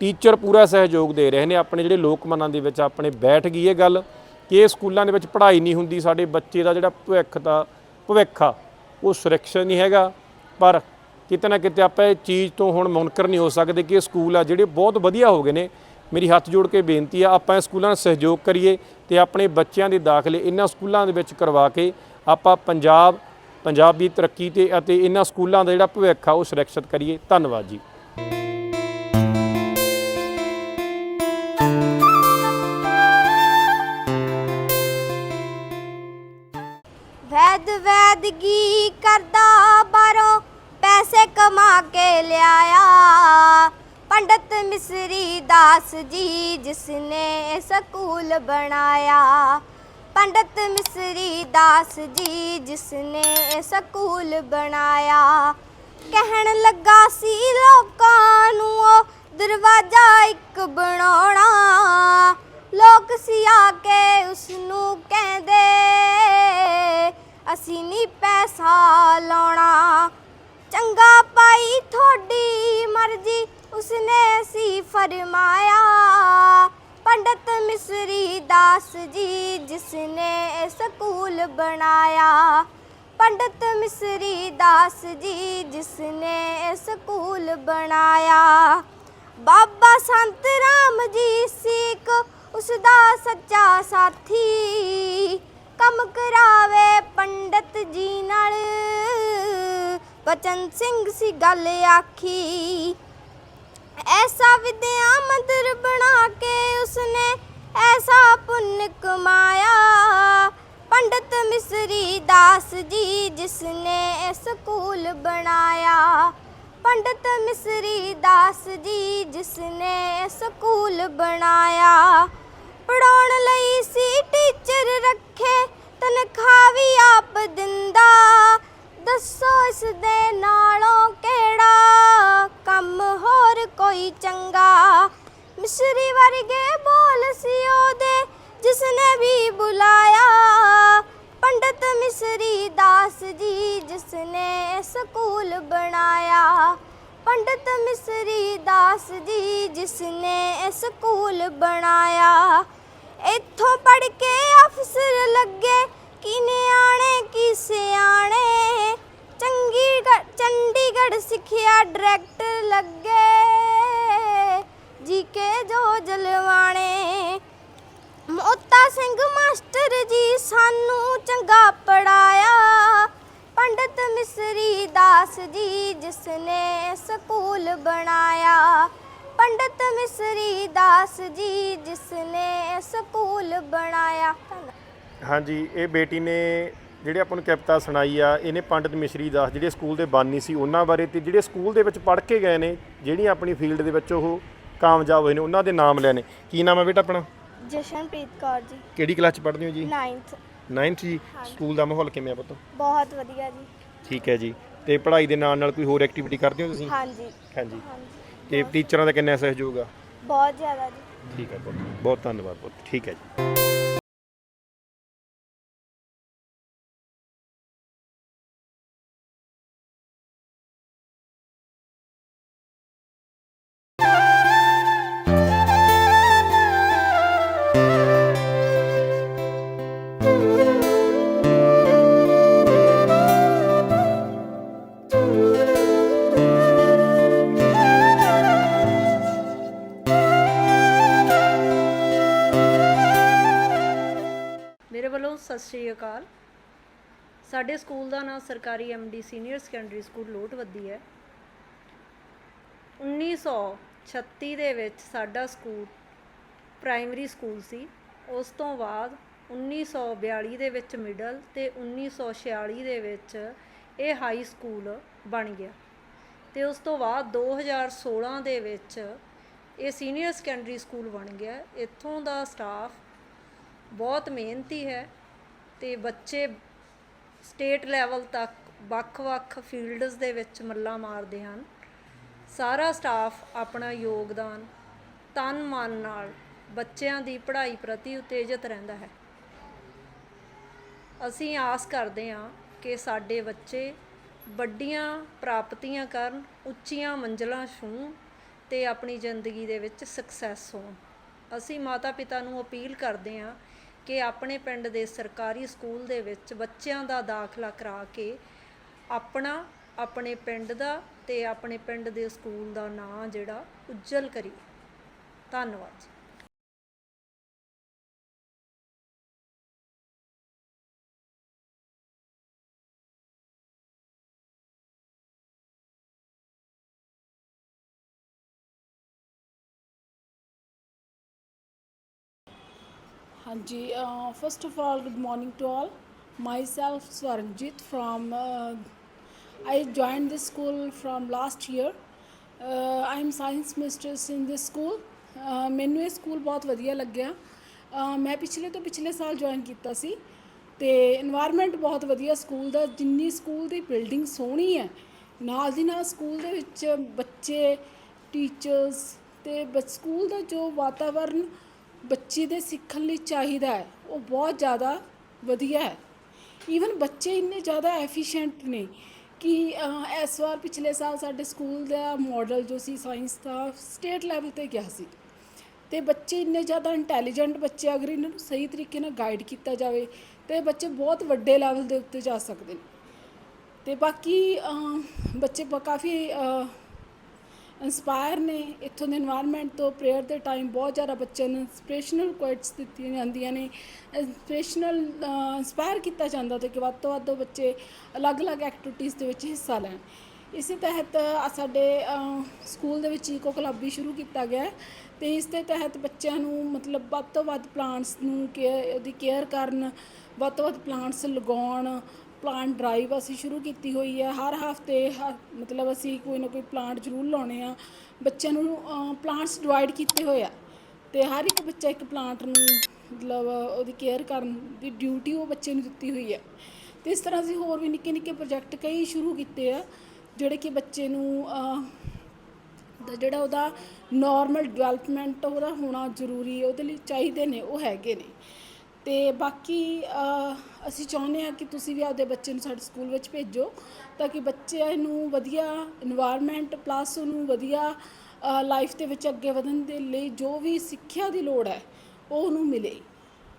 ਟੀਚਰ ਪੂਰਾ ਸਹਿਯੋਗ ਦੇ ਰਹੇ ਨੇ। ਆਪਣੇ ਜਿਹੜੇ ਲੋਕ ਮਨਾਂ ਦੇ ਵਿੱਚ ਆਪਣੇ ਬੈਠ ਗਈ ਇਹ ਗੱਲ ਕਿ ਇਹ ਸਕੂਲਾਂ ਦੇ ਵਿੱਚ ਪੜ੍ਹਾਈ ਨਹੀਂ ਹੁੰਦੀ, ਸਾਡੇ ਬੱਚੇ ਦਾ ਜਿਹੜਾ ਭਵਿੱਖ ਦਾ, ਭਵਿੱਖ ਆ, ਉਹ ਸੁਰੱਖਿਅਤ ਨਹੀਂ ਹੈਗਾ। ਪਰ ਕਿਤੇ ਨਾ ਕਿਤੇ ਆਪਾਂ ਇਹ ਚੀਜ਼ ਤੋਂ ਹੁਣ ਮੁਨਕਰ ਨਹੀਂ ਹੋ ਸਕਦੇ ਕਿ ਇਹ ਸਕੂਲ ਆ, ਜਿਹੜੇ ਬਹੁਤ ਵਧੀਆ ਹੋ ਗਏ ਨੇ ਮੇਰੀ ਹੱਥ ਜੋੜ ਕੇ ਬੇਨਤੀ ਆ, ਆਪਾਂ ਸਕੂਲਾਂ ਨਾਲ ਸਹਿਯੋਗ ਕਰੀਏ ਤੇ ਆਪਣੇ ਬੱਚਿਆਂ ਦੇ ਦਾਖਲੇ ਇਹਨਾਂ ਸਕੂਲਾਂ ਦੇ ਵਿੱਚ ਕਰਵਾ ਕੇ ਆਪਾਂ ਪੰਜਾਬ ਪੰਜਾਬ ਦੀ ਤਰੱਕੀ ਤੇ ਅਤੇ ਇਹਨਾਂ ਸਕੂਲਾਂ ਦਾ ਜਿਹੜਾ ਭਵਿੱਖ ਆ, ਉਹ ਸੁਰੱਖਿਅਤ ਕਰੀਏ। ਧੰਨਵਾਦ ਜੀ। ਵੈਦ ਵੈਦਗੀ ਕਰਦਾ ਬਾਰੋਂ ਪੈਸੇ ਕਮਾ ਕੇ ਲਿਆਇਆ। ਪੰਡਤ ਮਿਸਰੀ ਦਾਸ ਜੀ ਜਿਸਨੇ ਸਕੂਲ ਬਣਾਇਆ। ਪੰਡਤ ਮਿਸਰੀ ਦਾਸ ਜੀ ਜਿਸਨੇ ਸਕੂਲ ਬਣਾਇਆ। ਕਹਿਣ ਲੱਗਾ ਸੀ ਲੋਕਾਂ ਨੂੰ ਉਹ ਦਰਵਾਜ਼ਾ ਇੱਕ ਬਣਾਉਣਾ। ਲੋਕ ਸਿਆ ਕੇ ਉਸ ਨੂੰ ਕਹਿੰਦੇ, ਅਸੀਂ ਨਹੀਂ ਪੈਸਾ ਲਾਉਣਾ। ਚੰਗਾ ਪਾਈ ਤੁਹਾਡੀ ਮਰਜ਼ੀ, ਉਸਨੇ ਸੀ ਫਰਮਾਇਆ। ਪੰਡਤ ਮਿਸਰੀ ਦਾਸ ਜੀ, ਜਿਸਨੇ ਸਕੂਲ ਬਣਾਇਆ। ਪੰਡਤ ਮਿਸਰੀ ਦਾਸ ਜੀ, ਜਿਸਨੇ ਸਕੂਲ ਬਣਾਇਆ। ਬਾਬਾ ਸੰਤ ਰਾਮ ਜੀ ਸਿੱਖ ਉਸ ਦਾ ਸੱਚਾ ਸਾਥੀ। ਕੰਮ ਕਰਾਵੇ ਪੰਡਤ ਜੀ ਨਾਲ ਬਚਨ ਸਿੰਘ ਸੀ ਗੱਲ ਆਖੀ। ਐਸਾ ਵਿਦਿਆ ਮੰਦਰ ਬਣਾ ਕੇ ਉਸਨੇ ਐਸਾ ਪੁੰਨ ਕਮਾਇਆ। ਪੰਡਤ ਮਿਸਰੀ ਦਾਸ ਜੀ ਜਿਸਨੇ ਸਕੂਲ ਬਣਾਇਆ। ਪੰਡਤ ਮਿਸਰੀ ਦਾਸ ਜੀ ਜਿਸਨੇ ਸਕੂਲ ਬਣਾਇਆ। ਪੜਾਉਣ ਲਈ ਸੀ ਟੀਚਰ ਰੱਖੇ, ਤਨਖਾਹ ਵੀ ਆਪ ਦਿੰਦਾ। ਦੱਸੋ ਇਸ ਦੇ ਨਾਲੋਂ ਕਿਹੜਾ ਕੰਮ ਹੋਰ ਕੋਈ ਚੰਗਾ? ਮਿਸਰੀ ਵਰਗੇ ਬੋਲ ਸੀ ਉਹਦੇ, ਜਿਸਨੇ ਵੀ ਬੁਲਾਇਆ। ਪੰਡਤ ਮਿਸਰੀ ਦਾਸ ਜੀ, ਜਿਸਨੇ ਸਕੂਲ ਬਣਾਇਆ। ਪੰਡਤ ਮਿਸਰੀ ਦਾਸ ਜੀ, ਜਿਸਨੇ ਸਕੂਲ ਬਣਾਇਆ। ਇੱਥੋਂ ਪੜ ਕੇ ਅਫਸਰ ਲੱਗੇ ਕੀ ਨਿਆਣੇ, ਕੀ ਸਿਆਣੇ? ਚੰਗੀਗੜ੍ਹ ਚੰਡੀਗੜ੍ਹ ਸਿੱਖਿਆ ਡਾਇਰੈਕਟਰ ਲੱਗੇ। ਜੀ ਕੇ ਜੋ ਜਲਵਾਣੇ। ਮੋਤਾ ਸਿੰਘ ਮਾਸਟਰ ਜੀ ਸਾਨੂੰ ਚੰਗਾ ਪੜਾਇਆ ਪੰਡਤ ਮਿਸਰੀ ਦਾਸ ਜੀ ਜਿਸਨੇ ਸਕੂਲ ਬਣਾਇਆ। ਪੰਡਤ ਮਿਸਰੀ ਦਾਸ ਜੀ ਜਿਸ ਨੇ ਸਕੂਲ ਬਣਾਇਆ। ਹਾਂਜੀ ਇਹ ਬੇਟੀ ਨੇ ਜਿਹੜੇ ਆਪਾਂ ਨੂੰ ਕਵਿਤਾ ਸੁਣਾਈ ਆ ਇਹਨੇ ਪੰਡਿਤ ਮਿਸ਼ਰੀ ਦਾਸ ਜਿਹੜੇ ਸਕੂਲ ਦੇ ਬਾਨੀ ਸੀ ਉਹਨਾਂ ਬਾਰੇ ਤੇ ਜਿਹੜੇ ਸਕੂਲ ਦੇ ਵਿੱਚ ਪੜ੍ਹ ਕੇ ਗਏ ਨੇ ਜਿਹੜੀਆਂ ਆਪਣੀ ਫੀਲਡ ਦੇ ਵਿੱਚ ਉਹ ਕਾਮਯਾਬ ਹੋਏ ਨੇ ਉਹਨਾਂ ਦੇ ਨਾਮ ਲੈ ਨੇ। ਕੀ ਨਾਮ ਹੈ ਬੇਟਾ ਆਪਣਾ? ਜਸ਼ਨਪ੍ਰੀਤ ਕੌਰ ਜੀ। ਕਿਹੜੀ ਕਲਾਸ ਚ ਪੜ੍ਹਦੇ ਹੋ ਜੀ? 9th 9th ਜੀ? ਸਕੂਲ ਦਾ ਮਾਹੌਲ ਕਿਵੇਂ ਆ ਪੁੱਤ? ਬਹੁਤ ਵਧੀਆ ਜੀ। ਠੀਕ ਹੈ ਜੀ। ਤੇ ਪੜ੍ਹਾਈ ਦੇ ਨਾਲ ਨਾਲ ਕੋਈ ਹੋਰ ਐਕਟੀਵਿਟੀ ਕਰਦੇ ਹੋ ਤੁਸੀਂ? ਹਾਂਜੀ। ਹਾਂਜੀ। ਹਾਂਜੀ। ਤੇ ਟੀਚਰਾਂ ਦਾ ਕਿੰਨਾ ਸਹਿਯੋਗ ਆ? ਬਹੁਤ ਜ਼ਿਆਦਾ ਜੀ। ਠੀਕ ਹੈ ਪੁੱਤ। ਬਹੁਤ ਧੰਨਵਾਦ ਪੁੱਤ। ਠੀਕ ਹੈ ਜੀ। ਸਾਡੇ ਸਕੂਲ ਦਾ ਨਾਮ ਸਰਕਾਰੀ MD senior secondary school Lotbaddi ਹੈ। 1936 ਦੇ ਵਿੱਚ ਸਾਡਾ ਸਕੂਲ ਪ੍ਰਾਇਮਰੀ ਸਕੂਲ ਸੀ। ਉਸ ਤੋਂ ਬਾਅਦ 1942 ਦੇ ਵਿੱਚ ਮਿਡਲ ਤੇ 1946 ਦੇ ਵਿੱਚ ਇਹ ਹਾਈ ਸਕੂਲ ਬਣ ਗਿਆ। ਤੇ ਉਸ ਤੋਂ ਬਾਅਦ 2016 ਦੇ ਵਿੱਚ ਇਹ ਸੀਨੀਅਰ ਸੈਕੰਡਰੀ ਸਕੂਲ ਬਣ ਗਿਆ। ਇੱਥੋਂ ਦਾ ਸਟਾਫ ਬਹੁਤ ਮਿਹਨਤੀ ਹੈ ਤੇ ਬੱਚੇ ਸਟੇਟ ਲੈਵਲ ਤੱਕ ਵੱਖ-ਵੱਖ ਫੀਲਡਸ ਦੇ ਵਿੱਚ ਮੱਲਾਂ ਮਾਰਦੇ ਹਨ। ਸਾਰਾ ਸਟਾਫ ਆਪਣਾ ਯੋਗਦਾਨ, ਤਨ ਮਨ ਨਾਲ ਬੱਚਿਆਂ ਦੀ ਪੜ੍ਹਾਈ ਪ੍ਰਤੀ ਉਤੇਜਿਤ ਰਹਿੰਦਾ ਹੈ। ਅਸੀਂ ਆਸ ਕਰਦੇ ਹਾਂ ਕਿ ਸਾਡੇ ਬੱਚੇ ਵੱਡੀਆਂ ਪ੍ਰਾਪਤੀਆਂ ਕਰਨ, ਉੱਚੀਆਂ ਮੰਜ਼ਲਾਂ ਛੂਹਣ ਤੇ ਆਪਣੀ ਜ਼ਿੰਦਗੀ ਦੇ ਵਿੱਚ ਸਕਸੈਸ ਹੋਣ। ਅਸੀਂ ਮਾਤਾ ਪਿਤਾ ਨੂੰ ਅਪੀਲ ਕਰਦੇ ਹਾਂ ਕਿ ਆਪਣੇ ਪਿੰਡ ਦੇ ਸਰਕਾਰੀ ਸਕੂਲ ਦੇ ਵਿੱਚ ਬੱਚਿਆਂ ਦਾ ਦਾਖਲਾ ਕਰਾ ਕੇ ਆਪਣਾ, ਆਪਣੇ ਪਿੰਡ ਦਾ ਤੇ ਆਪਣੇ ਪਿੰਡ ਦੇ ਸਕੂਲ ਦਾ ਨਾਂ ਜਿਹੜਾ, ਉੱਜਲ ਕਰੀਏ। ਧੰਨਵਾਦ Hanji, uh, first of all, good morning to all. Myself Swaranjit from uh, I joined this school from last year. Uh, I'm science mistress in this school. Uh, ਮੈਨੂੰ ਇਹ ਸਕੂਲ ਬਹੁਤ ਵਧੀਆ ਲੱਗਿਆ ਅਹ ਮੈਂ ਪਿਛਲੇ ਤੋਂ ਪਿਛਲੇ ਸਾਲ ਜੁਆਇਨ ਕੀਤਾ ਸੀ ਤੇ এনवायरमेंट ਬਹੁਤ ਵਧੀਆ ਸਕੂਲ ਦਾ ਜਿੰਨੀ ਸਕੂਲ ਦੀ ਬਿਲਡਿੰਗ ਸੋਹਣੀ ਹੈ ਨਾਲ ਦੀ ਨਾਲ ਸਕੂਲ ਦੇ ਵਿੱਚ ਬੱਚੇ ਟੀਚਰਸ ਤੇ ਬ- ਸਕੂਲ ਦਾ ਜੋ ਵਾਤਾਵਰਨ ਬੱਚੇ ਦੇ ਸਿੱਖਣ ਲਈ ਚਾਹੀਦਾ ਹੈ, ਉਹ ਬਹੁਤ ਜ਼ਿਆਦਾ ਵਧੀਆ ਹੈ। ਈਵਨ ਬੱਚੇ ਇੰਨੇ ਜ਼ਿਆਦਾ ਐਫੀਸ਼ੀਐਂਟ ਨੇ ਕਿ ਇਸ ਵਾਰ ਪਿਛਲੇ ਸਾਲ ਸਾਡੇ ਸਕੂਲ ਦਾ ਮਾਡਲ ਜੋ ਸੀ ਸਾਇੰਸ ਦਾ ਸਟੇਟ ਲੈਵਲ ਤੇ ਗਿਆ ਸੀ। ਤੇ ਬੱਚੇ ਇੰਨੇ ਜ਼ਿਆਦਾ ਇੰਟੈਲੀਜੈਂਟ ਬੱਚੇ, ਅਗਰ ਇਹਨਾਂ ਨੂੰ ਸਹੀ ਤਰੀਕੇ ਨਾਲ ਗਾਈਡ ਕੀਤਾ ਜਾਵੇ, ਤੇ ਬੱਚੇ ਬਹੁਤ ਵੱਡੇ ਲੈਵਲ ਦੇ ਉੱਤੇ ਜਾ ਸਕਦੇ ਨੇ। ਤੇ ਬਾਕੀ ਬੱਚੇ ਬ- ਕਾਫੀ ਇੰਸਪਾਇਰ ਨੇ, ਇੱਥੋਂ ਦੇ এনवायरमेंट ਤੋਂ ਪ੍ਰੇਅਰ ਦੇ ਟਾਈਮ ਬਹੁਤ ਜ਼ਿਆਦਾ ਬੱਚਿਆਂ ਨੂੰ ਇੰਸਪੀਰੇਸ਼ਨਲ ਕੁਇਟਸ ਦਿੱਤੀਆਂ ਜਾਂਦੀਆਂ ਨੇ। ਇੰਸਪੀਰੇਸ਼ਨਲ ਇੰਸਪਾਇਰ ਕੀਤਾ ਜਾਂਦਾ ਤੇ ਕਿ ਵੱਧ ਤੋਂ ਵੱਧ ਬੱਚੇ ਅਲੱਗ-ਅਲੱਗ ਐਕਟੀਵਿਟੀਜ਼ ਦੇ ਵਿੱਚ ਹਿੱਸਾ ਲੈਣ। ਇਸੇ ਤਹਿਤ ਸਾਡੇ ਸਕੂਲ ਦੇ ਵਿੱਚ ਈਕੋ ਕਲੱਬ ਵੀ ਸ਼ੁਰੂ ਕੀਤਾ ਗਿਆ ਤੇ ਇਸ ਦੇ ਤਹਿਤ ਬੱਚਿਆਂ ਨੂੰ ਮਤਲਬ ਵੱਧ ਤੋਂ ਵੱਧ ਪਲਾਂਟਸ ਨੂੰ ਕੇਅਰ ਉਹਦੀ ਕੇਅਰ ਕਰਨ, ਵੱਧ ਤੋਂ ਵੱਧ ਪਲਾਂਟਸ ਲਗਾਉਣ ਪਲਾਂਟ ਡਰਾਈਵ ਅਸੀਂ ਸ਼ੁਰੂ ਕੀਤੀ ਹੋਈ ਹੈ। ਹਰ ਹਫ਼ਤੇ ਮਤਲਬ ਅਸੀਂ ਕੋਈ ਨਾ ਕੋਈ ਪਲਾਂਟ ਜ਼ਰੂਰ ਲਾਉਣੇ ਆ। ਬੱਚਿਆਂ ਨੂੰ ਪਲਾਂਟਸ ਡਿਵਾਈਡ ਕੀਤੇ ਹੋਏ ਆ। ਤੇ ਹਰ ਇੱਕ ਬੱਚਾ ਇੱਕ ਪਲਾਂਟ ਨੂੰ, ਮਤਲਬ ਉਹਦੀ ਕੇਅਰ ਕਰਨ ਦੀ ਡਿਊਟੀ ਉਹ ਬੱਚੇ ਨੂੰ ਦਿੱਤੀ ਹੋਈ ਹੈ। ਤੇ ਇਸ ਤਰ੍ਹਾਂ ਅਸੀਂ ਹੋਰ ਵੀ ਨਿੱਕੇ ਨਿੱਕੇ ਪ੍ਰੋਜੈਕਟ ਕਈ ਸ਼ੁਰੂ ਕੀਤੇ ਆ, ਜਿਹੜੇ ਕਿ ਬੱਚੇ ਨੂੰ ਦਾ ਜਿਹੜਾ ਉਹਦਾ ਨਾਰਮਲ ਡਿਵੈਲਪਮੈਂਟ ਉਹਦਾ ਹੋਣਾ ਜ਼ਰੂਰੀ ਹੈ ਉਹਦੇ ਲਈ ਚਾਹੀਦੇ ਨੇ, ਉਹ ਹੈਗੇ ਨੇ। ਤੇ ਬਾਕੀ ਅਸੀਂ ਚਾਹੁੰਦੇ ਹਾਂ ਕਿ ਤੁਸੀਂ ਵੀ ਆਪਦੇ ਬੱਚੇ ਨੂੰ ਸਾਡੇ ਸਕੂਲ ਵਿੱਚ ਭੇਜੋ ਤਾਂ ਕਿ ਬੱਚਿਆਂ ਨੂੰ ਵਧੀਆ এনवायरमेंट ਪਲੱਸ ਉਹਨੂੰ ਵਧੀਆ ਲਾਈਫ ਦੇ ਵਿੱਚ ਅੱਗੇ ਵਧਣ ਦੇ ਲਈ ਜੋ ਵੀ ਸਿੱਖਿਆ ਦੀ ਲੋੜ ਹੈ, ਉਹ ਉਹਨੂੰ ਮਿਲੇ।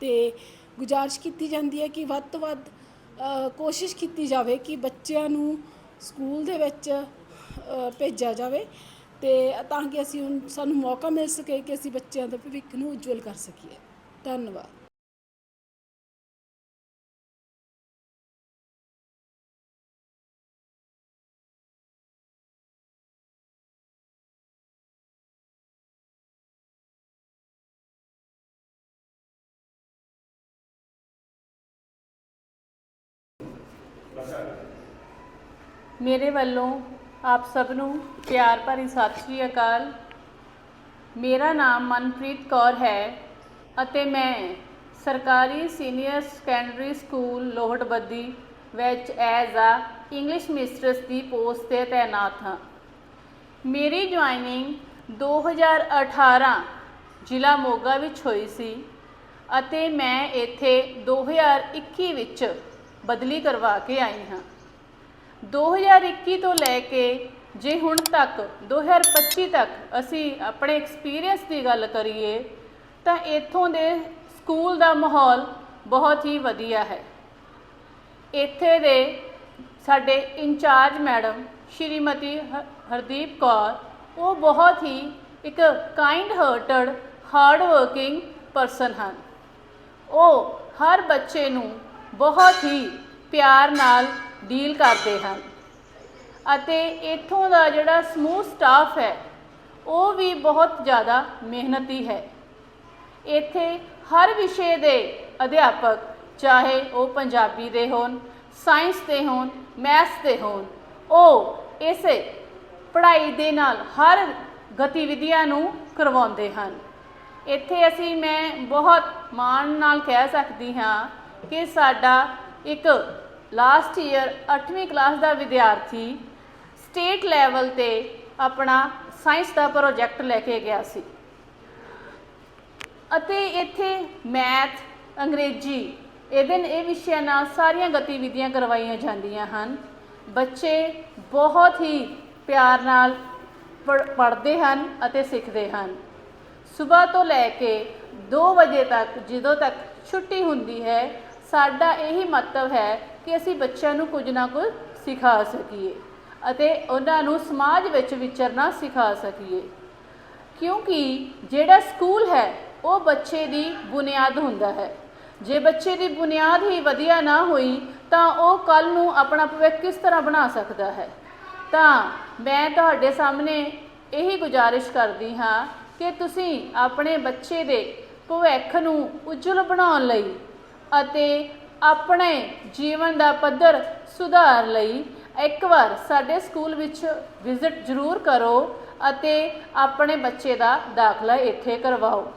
ਤੇ ਗੁਜ਼ਾਰਿਸ਼ ਕੀਤੀ ਜਾਂਦੀ ਹੈ ਕਿ ਵੱਧ ਤੋਂ ਵੱਧ ਕੋਸ਼ਿਸ਼ ਕੀਤੀ ਜਾਵੇ ਕਿ ਬੱਚਿਆਂ ਨੂੰ ਸਕੂਲ ਦੇ ਵਿੱਚ ਭੇਜਿਆ ਜਾਵੇ ਤੇ ਤਾਂ ਕਿ ਅਸੀਂ ਸਾਨੂੰ ਮੌਕਾ ਮਿਲ ਸਕੇ ਕਿ ਅਸੀਂ ਬੱਚਿਆਂ ਦਾ ਭਵਿੱਖ ਨੂੰ ਉਜਵਲ ਕਰ ਸਕੀਏ। ਧੰਨਵਾਦ। ਮੇਰੇ ਵੱਲੋਂ ਆਪ ਸਭ ਨੂੰ ਪਿਆਰ ਭਰੀ ਸਤਿ ਸ਼੍ਰੀ ਅਕਾਲ। ਮੇਰਾ ਨਾਮ ਮਨਪ੍ਰੀਤ ਕੌਰ ਹੈ ਅਤੇ ਮੈਂ ਸਰਕਾਰੀ ਸੀਨੀਅਰ ਸੈਕੰਡਰੀ ਸਕੂਲ ਲੋਹੜਬੱਦੀ ਵਿੱਚ as a English mistress the post ਤੇ ਤਾਇਨਾਤ ਹਾਂ। ਮੇਰੀ ਜੁਆਇਨਿੰਗ 2018 ਜ਼ਿਲ੍ਹਾ ਮੋਗਾ ਵਿੱਚ ਹੋਈ ਸੀ ਅਤੇ ਮੈਂ ਇੱਥੇ 2021 ਵਿੱਚ ਬਦਲੀ ਕਰਵਾ ਕੇ ਆਈ ਹਾਂ। 2021 ਤੋਂ ਲੈ ਕੇ ਜੇ ਹੁਣ ਤੱਕ 2025 ਤੱਕ ਅਸੀਂ ਆਪਣੇ ਐਕਸਪੀਰੀਅੰਸ ਦੀ ਗੱਲ ਕਰੀਏ, ਤਾਂ ਇੱਥੋਂ ਦੇ ਸਕੂਲ ਦਾ ਮਾਹੌਲ ਬਹੁਤ ਹੀ ਵਧੀਆ ਹੈ। ਇੱਥੇ ਦੇ ਸਾਡੇ ਇੰਚਾਰਜ ਮੈਡਮ ਸ਼੍ਰੀਮਤੀ ਹ- ਹਰਦੀਪ ਕੌਰ, ਉਹ ਬਹੁਤ ਹੀ ਇੱਕ kind hearted hard working person ਹਨ। ਉਹ ਹਰ ਬੱਚੇ ਨੂੰ ਬਹੁਤ ਹੀ ਪਿਆਰ ਨਾਲ ਡੀਲ ਕਰਦੇ ਹਨ। ਅਤੇ ਇੱਥੋਂ ਦਾ ਜਿਹੜਾ ਸਮੂਹ ਸਟਾਫ ਹੈ, ਉਹ ਵੀ ਬਹੁਤ ਜ਼ਿਆਦਾ ਮਿਹਨਤੀ ਹੈ। ਇੱਥੇ ਹਰ ਵਿਸ਼ੇ ਦੇ ਅਧਿਆਪਕ, ਚਾਹੇ ਉਹ ਪੰਜਾਬੀ ਦੇ ਹੋਣ, ਸਾਇੰਸ ਦੇ ਹੋਣ, ਮੈਥਸ ਦੇ ਹੋਣ, ਉਹ ਇਸੇ ਪੜ੍ਹਾਈ ਦੇ ਨਾਲ ਹਰ ਗਤੀਵਿਧੀਆਂ ਨੂੰ ਕਰਵਾਉਂਦੇ ਹਨ। ਇੱਥੇ ਅਸੀਂ, ਮੈਂ ਬਹੁਤ ਮਾਣ ਨਾਲ ਕਹਿ ਸਕਦੀ ਹਾਂ ਕਿ ਸਾਡਾ ਇੱਕ ਲਾਸਟ ਈਅਰ 8ਵੀਂ ਕਲਾਸ ਦਾ ਵਿਦਿਆਰਥੀ ਸਟੇਟ ਲੈਵਲ ਤੇ ਆਪਣਾ ਸਾਇੰਸ ਦਾ ਪ੍ਰੋਜੈਕਟ ਲੈ ਕੇ ਗਿਆ ਸੀ। ਅਤੇ ਇੱਥੇ ਮੈਥ ਅੰਗਰੇਜ਼ੀ ਇਹਦੇ ਇਹ ਵਿਸ਼ਿਆਂ ਨਾਲ ਸਾਰੀਆਂ ਗਤੀਵਿਧੀਆਂ ਕਰਵਾਈਆਂ ਜਾਂਦੀਆਂ ਹਨ। ਬੱਚੇ ਬਹੁਤ ਹੀ ਪਿਆਰ ਨਾਲ ਪੜ੍ਹਦੇ ਹਨ ਅਤੇ ਸਿੱਖਦੇ ਹਨ। ਸਵੇਰ ਤੋਂ ਲੈ ਕੇ 2 ਵਜੇ ਤੱਕ ਜਦੋਂ ਤੱਕ ਛੁੱਟੀ ਹੁੰਦੀ ਹੈ ਸਾਡਾ ਇਹੀ ਮਤਲਬ ਹੈ ਕਿ ਅਸੀਂ ਬੱਚਿਆਂ ਨੂੰ ਕੁਝ ਨਾ ਕੁਝ ਸਿਖਾ ਸਕੀਏ ਅਤੇ ਉਹਨਾਂ ਨੂੰ ਸਮਾਜ ਵਿੱਚ ਵਿਚਰਨਾ ਸਿਖਾ ਸਕੀਏ। ਕਿਉਂਕਿ ਜਿਹੜਾ ਸਕੂਲ ਹੈ, ਉਹ ਬੱਚੇ ਦੀ ਬੁਨਿਆਦ ਹੁੰਦਾ ਹੈ। ਜੇ ਬੱਚੇ ਦੀ ਬੁਨਿਆਦ ਹੀ ਵਧੀਆ ਨਾ ਹੋਈ, ਤਾਂ ਉਹ ਕੱਲ ਨੂੰ ਆਪਣਾ ਭਵਿੱਖ ਕਿਸ ਤਰ੍ਹਾਂ ਬਣਾ ਸਕਦਾ ਹੈ? ਤਾਂ ਮੈਂ ਤੁਹਾਡੇ ਸਾਹਮਣੇ ਇਹੀ ਗੁਜ਼ਾਰਿਸ਼ ਕਰਦੀ ਹਾਂ ਕਿ ਤੁਸੀਂ ਆਪਣੇ ਬੱਚੇ ਦੇ ਭਵਿੱਖ ਨੂੰ ਉਜਵਲ ਬਣਾਉਣ ਲਈ ਅਤੇ ਆਪਣੇ ਜੀਵਨ ਦਾ ਪੱਧਰ ਸੁਧਾਰ ਲਈ ਇੱਕ ਵਾਰ ਸਾਡੇ ਸਕੂਲ ਵਿੱਚ ਵਿਜ਼ਿਟ ਜ਼ਰੂਰ ਕਰੋ ਅਤੇ ਆਪਣੇ ਬੱਚੇ ਦਾ ਦਾਖਲਾ ਇੱਥੇ ਕਰਵਾਓ।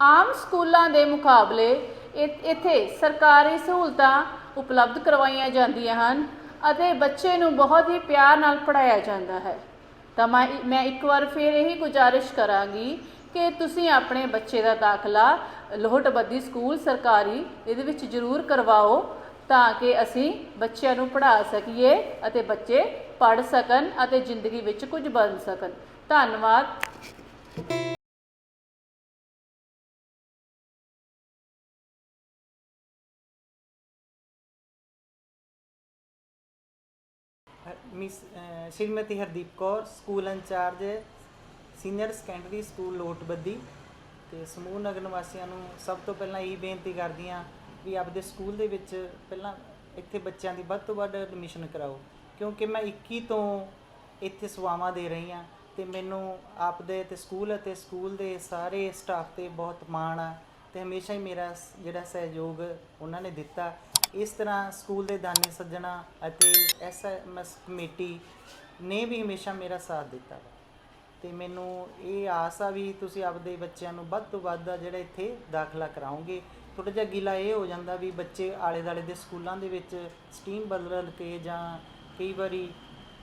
ਆਮ ਸਕੂਲਾਂ ਦੇ ਮੁਕਾਬਲੇ ਇ- ਇੱਥੇ ਸਰਕਾਰੀ ਸਹੂਲਤਾਂ ਉਪਲਬਧ ਕਰਵਾਈਆਂ ਜਾਂਦੀਆਂ ਹਨ ਅਤੇ ਬੱਚੇ ਨੂੰ ਬਹੁਤ ਹੀ ਪਿਆਰ ਨਾਲ ਪੜ੍ਹਾਇਆ ਜਾਂਦਾ ਹੈ। ਤਾਂ ਮੈਂ ਮੈਂ ਇੱਕ ਵਾਰ ਫਿਰ ਇਹੀ ਗੁਜ਼ਾਰਿਸ਼ ਕਰਾਂਗੀ ਕਿ ਤੁਸੀਂ ਆਪਣੇ ਬੱਚੇ ਦਾ ਦਾਖਲਾ ਲੋਹਟਬੱਦੀ ਸਕੂਲ ਸਰਕਾਰੀ ਇਹਦੇ ਵਿੱਚ ਜ਼ਰੂਰ ਕਰਵਾਓ ਤਾਂ ਕਿ ਅਸੀਂ ਬੱਚਿਆਂ ਨੂੰ ਪੜ੍ਹਾ ਸਕੀਏ ਅਤੇ ਬੱਚੇ ਪੜ੍ਹ ਸਕਣ ਅਤੇ ਜ਼ਿੰਦਗੀ ਵਿੱਚ ਕੁਝ ਬਣ ਸਕਣ। ਧੰਨਵਾਦ। Miss Shrimati Hardeep Kaur, school incharge senior secondary school Lotbaddi ਤੇ ਸਮੂਹ ਨਗਰ ਨਿਵਾਸੀਆਂ ਨੂੰ ਸਭ ਤੋਂ ਪਹਿਲਾਂ ਇਹ ਬੇਨਤੀ ਕਰਦੀ ਹਾਂ ਵੀ ਆਪਦੇ ਸਕੂਲ ਦੇ ਵਿੱਚ ਪਹਿਲਾਂ ਇੱਥੇ ਬੱਚਿਆਂ ਦੀ ਵੱਧ ਤੋਂ ਵੱਧ ਐਡਮਿਸ਼ਨ ਕਰਾਓ, ਕਿਉਂਕਿ ਮੈਂ 21 ਤੋਂ ਇੱਥੇ ਸੇਵਾਵਾਂ ਦੇ ਰਹੀ ਹਾਂ ਤੇ ਮੈਨੂੰ ਆਪਦੇ ਤੇ ਸਕੂਲ ਅਤੇ ਸਕੂਲ ਦੇ ਸਾਰੇ ਸਟਾਫ ਤੇ ਬਹੁਤ ਮਾਣ ਆ ਤੇ ਹਮੇਸ਼ਾ ਹੀ ਮੇਰਾ ਜਿਹੜਾ ਸਹਿਯੋਗ ਉਹਨਾਂ ਨੇ ਦਿੱਤਾ। ਇਸ ਤਰ੍ਹਾਂ ਸਕੂਲ ਦੇ ਦਾਨੀ ਸੱਜਣਾ ਅਤੇ ਐਸਐਮਐਸ ਕਮੇਟੀ ਨੇ ਵੀ ਹਮੇਸ਼ਾ ਮੇਰਾ ਸਾਥ ਦਿੱਤਾ ਵਾ। ਤੇ ਮੈਨੂੰ ਇਹ ਆਸ ਆ ਵੀ ਤੁਸੀਂ ਆਪਦੇ ਬੱਚਿਆਂ ਨੂੰ ਵੱਧ ਤੋਂ ਵੱਧ ਜਿਹੜਾ ਇੱਥੇ ਦਾਖਲਾ ਕਰਾਓਗੇ। ਥੋੜਾ ਜਿਹਾ ਗਿਲਾ ਇਹ ਹੋ ਜਾਂਦਾ ਵੀ ਬੱਚੇ ਆਲੇ ਦਾਲੇ ਦੇ ਸਕੂਲਾਂ ਦੇ ਵਿੱਚ ਸਟਰੀਮ ਬਦਲ ਕੇ ਜਾਂ ਕਈ ਵਾਰੀ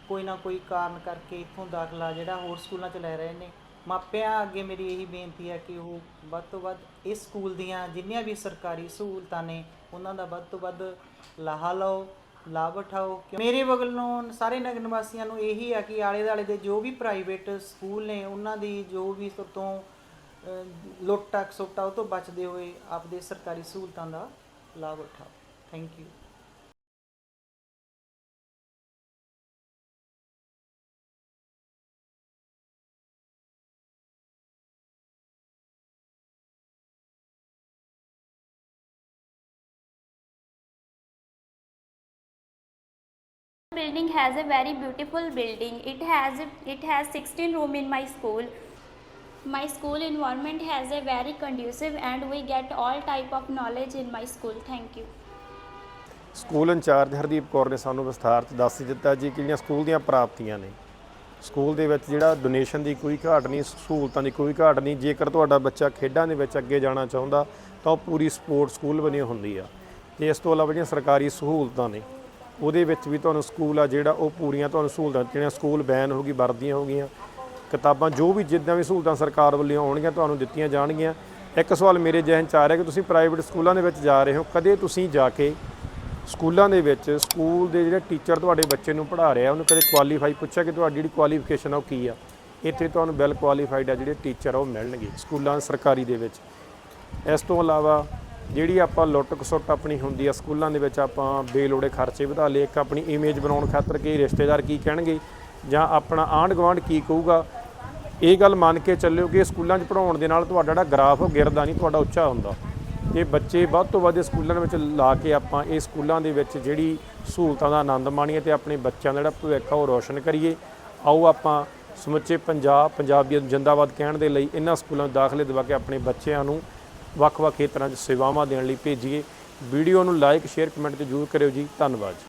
ਕੋਈ ਨਾ ਕੋਈ ਕਾਰਨ ਕਰਕੇ ਇੱਥੋਂ ਦਾਖਲਾ ਜਿਹੜਾ ਹੋਰ ਸਕੂਲਾਂ 'ਚ ਲੈ ਰਹੇ ਨੇ। ਮਾਪਿਆਂ ਅੱਗੇ ਮੇਰੀ ਇਹੀ ਬੇਨਤੀ ਹੈ ਕਿ ਉਹ ਵੱਧ ਤੋਂ ਵੱਧ ਇਸ ਸਕੂਲ ਦੀਆਂ ਜਿੰਨੀਆਂ ਵੀ ਸਰਕਾਰੀ ਸਹੂਲਤਾਂ ਨੇ, ਉਹਨਾਂ ਦਾ ਵੱਧ ਤੋਂ ਵੱਧ ਲਾਹਾ ਲਓ। ਲਾਭ ਉਠਾਓ। ਮੇਰੇ ਵੱਲੋਂ ਸਾਰੇ ਨਗਰ ਨਿਵਾਸੀਆਂ ਨੂੰ ਇਹੀ ਆ ਕਿ ਆਲੇ ਦਾਲੇ ਦੇ ਜੋ ਵੀ ਪ੍ਰਾਈਵੇਟ ਸਕੂਲ ਨੇ, ਉਹਨਾਂ ਦੀ ਜੋ ਵੀ ਤੋਂ ਲੁੱਟ ਟੱਕ ਸੁੱਟਾ ਉਹ ਤੋਂ ਬਚਦੇ ਹੋਏ ਆਪਦੇ ਸਰਕਾਰੀ ਸਹੂਲਤਾਂ ਦਾ ਲਾਭ ਉਠਾਓ। Thank you building has a very beautiful building it has it has 16 room in my school my school environment has a very conducive and we get all type of knowledge in my school thank you school incharge Hardeep Kaur ਨੇ ਸਾਨੂੰ ਵਿਸਥਾਰ 'ਚ ਦੱਸ ਦਿੱਤਾ ਜੀ ਕਿ ਜਿਹੜੀਆਂ school ਦੀਆਂ ਪ੍ਰਾਪਤੀਆਂ ਨੇ ਸਕੂਲ ਦੇ ਵਿੱਚ ਜਿਹੜਾ ਡੋਨੇਸ਼ਨ ਦੀ ਕੋਈ ਘਾਟ ਨਹੀਂ ਸਹੂਲਤਾਂ ਦੀ ਕੋਈ ਘਾਟ ਨਹੀਂ ਜੇਕਰ ਤੁਹਾਡਾ ਬੱਚਾ ਖੇਡਾਂ ਦੇ ਵਿੱਚ ਅੱਗੇ ਜਾਣਾ ਚਾਹੁੰਦਾ ਤਾਂ ਉਹ ਪੂਰੀ ਸਪੋਰਟ ਸਕੂਲ ਬਣੀ ਹੁੰਦੀ ਆ ਤੇ ਇਸ ਤੋਂ ਇਲਾਵਾ ਜਿਹੜੀਆਂ ਸਰਕਾਰੀ ਸਹੂਲਤਾਂ ਨੇ ਉਹਦੇ ਵਿੱਚ ਵੀ ਤੁਹਾਨੂੰ ਸਕੂਲ ਆ ਜਿਹੜਾ ਉਹ ਪੂਰੀਆਂ ਤੁਹਾਨੂੰ ਸਹੂਲਤਾਂ ਜਿਹੜੀਆਂ ਸਕੂਲ ਬੈਨ ਹੋ ਗਈ, ਵਰਦੀਆਂ ਹੋ ਗਈਆਂ। ਕਿਤਾਬਾਂ ਜੋ ਵੀ ਜਿੱਦਾਂ ਵੀ ਸਹੂਲਤਾਂ ਸਰਕਾਰ ਵੱਲੋਂ ਆਉਣਗੀਆਂ, ਤੁਹਾਨੂੰ ਦਿੱਤੀਆਂ ਜਾਣਗੀਆਂ। ਇੱਕ ਸਵਾਲ ਮੇਰੇ ਜ਼ਿਹਨ 'ਚ ਆ ਰਿਹਾ ਕਿ ਤੁਸੀਂ ਪ੍ਰਾਈਵੇਟ ਸਕੂਲਾਂ ਦੇ ਵਿੱਚ ਜਾ ਰਹੇ ਹੋ। ਕਦੇ ਤੁਸੀਂ ਜਾ ਕੇ ਸਕੂਲਾਂ ਦੇ ਵਿੱਚ ਸਕੂਲ ਦੇ ਜਿਹੜੇ ਟੀਚਰ ਤੁਹਾਡੇ ਬੱਚੇ ਨੂੰ ਪੜ੍ਹਾ ਰਿਹਾ, ਉਹਨੂੰ ਕਦੇ ਕੁਆਲੀਫਾਈ ਪੁੱਛਿਆ ਕਿ ਤੁਹਾਡੀ ਜਿਹੜੀ ਕੁਆਲੀਫਿਕੇਸ਼ਨ ਆ ਉਹ ਕੀ ਆ? ਇੱਥੇ ਤੁਹਾਨੂੰ ਵੈਲ ਕੁਆਲੀਫਾਈਡ ਆ ਜਿਹੜੇ ਟੀਚਰ ਆ, ਉਹ ਮਿਲਣਗੇ ਸਕੂਲਾਂ ਸਰਕਾਰੀ ਦੇ ਵਿੱਚ। ਇਸ ਤੋਂ ਇਲਾਵਾ ਜਿਹੜੀ ਆਪਾਂ ਲੁੱਟ ਖਸੁੱਟ ਆਪਣੀ ਹੁੰਦੀ ਆ, ਸਕੂਲਾਂ ਦੇ ਵਿੱਚ ਆਪਾਂ ਬੇਲੋੜੇ ਖਰਚੇ ਵਧਾ ਲਏ, ਇੱਕ ਆਪਣੀ ਇਮੇਜ ਬਣਾਉਣ ਖਾਤਰ ਕਿ ਰਿਸ਼ਤੇਦਾਰ ਕੀ ਕਹਿਣਗੇ ਜਾਂ ਆਪਣਾ ਆਂਢ ਗੁਆਂਢ ਕੀ ਕਹੂਗਾ, ਇਹ ਗੱਲ ਮੰਨ ਕੇ ਚੱਲਿਓ ਕਿ ਸਕੂਲਾਂ 'ਚ ਪੜਾਉਣ ਦੇ ਨਾਲ ਤੁਹਾਡਾ ਜਿਹੜਾ ਗ੍ਰਾਫ ਉਹ ਗਿਰਦਾ ਨਹੀਂ, ਤੁਹਾਡਾ ਉੱਚਾ ਹੁੰਦਾ। ਤੇ ਬੱਚੇ ਵੱਧ ਤੋਂ ਵੱਧ ਸਕੂਲਾਂ ਵਿੱਚ ਲਾ ਕੇ ਆਪਾਂ ਇਹ ਸਕੂਲਾਂ ਦੇ ਵਿੱਚ ਜਿਹੜੀ ਸਹੂਲਤਾਂ ਦਾ ਆਨੰਦ ਮਾਣੀਏ ਤੇ ਆਪਣੇ ਬੱਚਿਆਂ ਦਾ ਜਿਹੜਾ ਭਵਿੱਖ ਆ ਉਹ ਰੋਸ਼ਨ ਕਰੀਏ। ਆਓ ਆਪਾਂ ਸਮੁੱਚੇ ਪੰਜਾਬ ਪੰਜਾਬੀਅਤ ਜਿੰਦਾਬਾਦ ਕਹਿਣ ਦੇ ਲਈ ਇਹਨਾਂ ਸਕੂਲਾਂ 'ਚ ਦਾਖਲੇ ਦਿਵਾ ਕੇ ਆਪਣੇ ਬੱਚਿਆਂ ਨੂੰ ਵੱਖ-ਵੱਖ ਖੇਤਰਾਂ 'ਚ ਸੇਵਾਵਾਂ ਦੇਣ ਲਈ ਭੇਜੀਏ। ਵੀਡੀਓ ਨੂੰ ਲਾਈਕ ਸ਼ੇਅਰ ਕਮੈਂਟ ਤੇ ਜ਼ਰੂਰ ਕਰਿਓ ਜੀ। ਧੰਨਵਾਦ ਜੀ।